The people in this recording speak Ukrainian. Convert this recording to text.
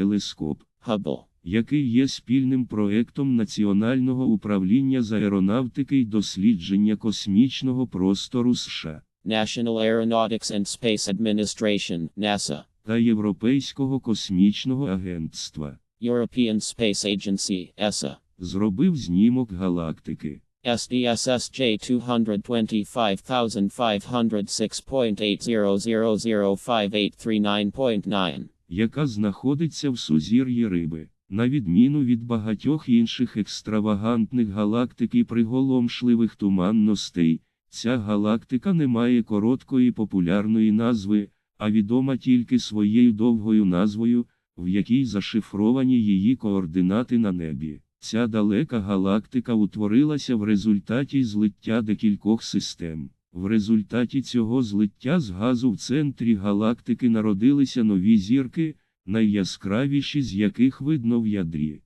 телескоп, Hubble. який є спільним проектом Національного управління з аеронавтики й дослідження космічного простору США National Aeronautics and Space Administration, NASA. та Європейського космічного агентства. European Space Agency, ESA. Зробив знімок галактики. SDSSJ 225506.80005839.9 яка знаходиться в сузір'ї риби. На відміну від багатьох інших екстравагантних галактик і приголомшливих туманностей, ця галактика не має короткої популярної назви, а відома тільки своєю довгою назвою, в якій зашифровані її координати на небі. Ця далека галактика утворилася в результаті злиття декількох систем. В результаті цього злиття з газу в центрі галактики народилися нові зірки, найяскравіші з яких видно в ядрі.